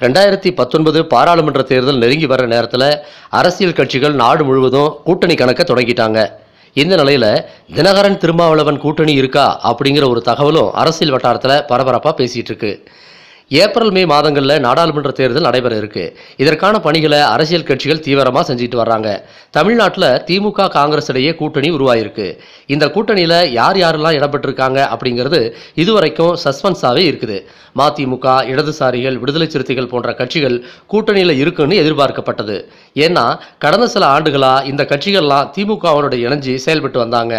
ரெண்டாயிரத்தி பத்தொன்பது பாராளுமன்ற தேர்தல் நெருங்கி வர்ற நேரத்தில் அரசியல் கட்சிகள் நாடு முழுவதும் கூட்டணி கணக்க தொடங்கிட்டாங்க. இந்த நிலையில தினகரன் திருமாவளவன் கூட்டணி இருக்கா அப்படிங்கிற ஒரு தகவலும் அரசியல் வட்டாரத்தில் பரபரப்பாக பேசிட்டு இருக்கு. ஏப்ரல் மே மாதங்களில் நாடாளுமன்ற தேர்தல் நடைபெற இருக்கு. இதற்கான பணிகளை அரசியல் கட்சிகள் தீவிரமாக செஞ்சுட்டு வர்றாங்க. தமிழ்நாட்டில் திமுக காங்கிரஸ் இடையே கூட்டணி உருவாயிருக்கு. இந்த கூட்டணியில் யார் யாரெல்லாம் இடம்பெற்றிருக்காங்க அப்படிங்கிறது இதுவரைக்கும் சஸ்பென்ஸாகவே இருக்குது. மதிமுக இடதுசாரிகள் விடுதலை சிறுத்தைகள் போன்ற கட்சிகள் கூட்டணியில் இருக்குன்னு எதிர்பார்க்கப்பட்டது. ஏன்னா கடந்த சில ஆண்டுகளாக இந்த கட்சிகள்லாம் திமுகவோட இணைஞ்சு செயல்பட்டு வந்தாங்க.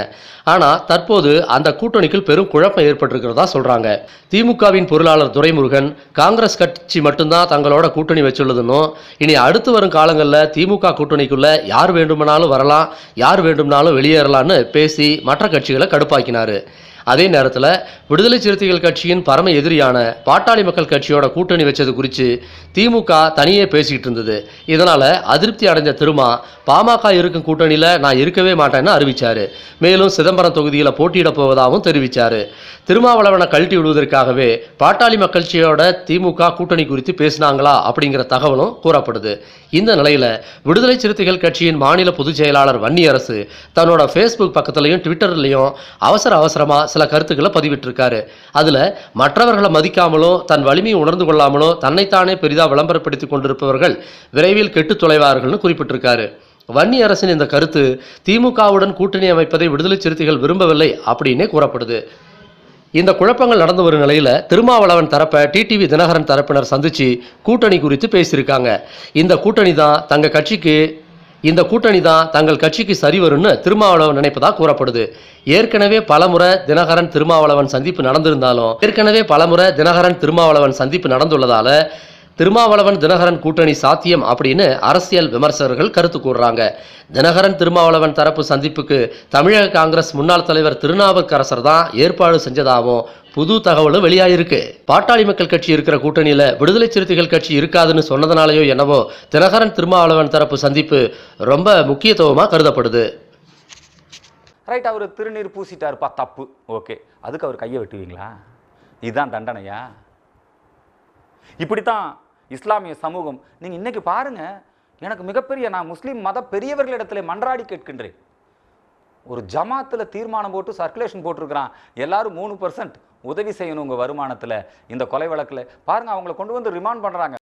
ஆனால் தற்போது அந்த கூட்டணிக்குள் பெரும் குழப்பம் ஏற்பட்டிருக்கிறதா சொல்கிறாங்க திமுகவின் பொருளாளர் துரைமுருகன் காங்கிரஸ் கட்சி மட்டும்தான் தங்களோட கூட்டணி வச்சுள்ளதுன்னும் இனி அடுத்து வரும் காலங்களில் திமுக கூட்டணிக்குள்ள யார் வேண்டுமானாலும் வரலாம் யார் வேண்டுமானாலும் வெளியேறலாம்னு பேசி மற்ற கட்சிகளை கடுப்பாக்கினாரு. அதே நேரத்தில் விடுதலை சிறுத்தைகள் கட்சியின் பரம எதிரியான பாட்டாளி மக்கள் கட்சியோட கூட்டணி வச்சது குறித்து திமுக தனியே பேசிக்கிட்டு இருந்தது. இதனால் அதிருப்தி அடைஞ்ச திருமா பாமக இருக்கும் கூட்டணியில் நான் இருக்கவே மாட்டேன்னு அறிவித்தார் மேலும் சிதம்பரம் தொகுதியில் போட்டியிட போவதாகவும் தெரிவிச்சாரு. திருமாவளவனை கழட்டி விடுவதற்காகவே பாட்டாளி மக்கள் கட்சியோட திமுக கூட்டணி குறித்து பேசினாங்களா அப்படிங்கிற தகவலும் கூறப்படுது. இந்த நிலையில் விடுதலை சிறுத்தைகள் கட்சியின் மாநில பொதுச் செயலாளர் வன்னியரசு தன்னோட ஃபேஸ்புக் பக்கத்துலையும் ட்விட்டர்லையும் அவசர அவசரமாக சில கருத்துக்களை பதிவிட்டிருக்காரு. அதில் மற்றவர்களை மதிக்காமலோ தன் வலிமையை உணர்ந்து கொள்ளாமலோ தன்னைத்தானே பெரிதாக விளம்பரப்படுத்தி கொண்டிருப்பவர்கள் விரைவில் கெட்டு தொலைவார்கள்னு குறிப்பிட்டிருக்காரு. வன்னி அரசின் இந்த கருத்து திமுகவுடன் கூட்டணி அமைப்பதை விடுதலை சிறுத்தைகள் விரும்பவில்லை அப்படின்னே கூறப்படுது. இந்த குழப்பங்கள் நடந்து வரும் நிலையில் திருமாவளவன் தரப்பை டிடிவி தினகரன் தரப்பினர் சந்தித்து கூட்டணி குறித்து பேசியிருக்காங்க. இந்த கூட்டணி தான் தங்கள் கட்சிக்கு இந்த கூட்டணி தான் தங்கள் கட்சிக்கு சரி வரும்னு திருமாவளவன் நினைப்பதா கூறப்படுது. ஏற்கனவே பலமுறை தினகரன் திருமாவளவன் சந்திப்பு நடந்திருந்தாலும் ஏற்கனவே பலமுறை தினகரன் திருமாவளவன் சந்திப்பு நடந்துள்ளதால திருமாவளவன் தினகரன் கூட்டணி சாத்தியம் அப்படின்னு அரசியல் விமர்சகர்கள் கருத்து கூறுறாங்க. தினகரன் திருமாவளவன் தரப்பு சந்திப்புக்கு தமிழக காங்கிரஸ் முன்னாள் தலைவர் திருநாவுக்கரசர் தான் ஏற்பாடு செஞ்சதாகவும் புது தகவலும் வெளியாயிருக்கு. பாட்டாளி மக்கள் கட்சி இருக்கிற கூட்டணியில் விடுதலை சிறுத்தைகள் கட்சி இருக்காதுன்னு சொன்னதுனாலயோ என்னவோ தினகரன் திருமாவளவன் தரப்பு சந்திப்பு ரொம்ப முக்கியத்துவமாக கருதப்படுது. ரைட் அவர் திருநீர் பூசிட்டாருப்பா தப்பு. ஓகே அதுக்கு அவர் கையை வெட்டுவீங்களா? இதுதான் தண்டனையா? இப்படித்தான் இஸ்லாமிய சமூகம். நீங்கள் இன்னைக்கு பாருங்க எனக்கு மிகப்பெரிய நான் முஸ்லீம் மத பெரியவர்களிடத்தில் மன்றாடி கேட்கின்றேன். ஒரு ஜமாத்தில் தீர்மானம் போட்டு சர்க்குலேஷன் போட்டிருக்கிறான். எல்லாரும் மூணு பர்சன்ட் உதவி செய்யணும் உங்கள் வருமானத்தில் இந்த கொலை வழக்கில். பாருங்க அவங்கள கொண்டு வந்து ரிமாண்ட் பண்ணுறாங்க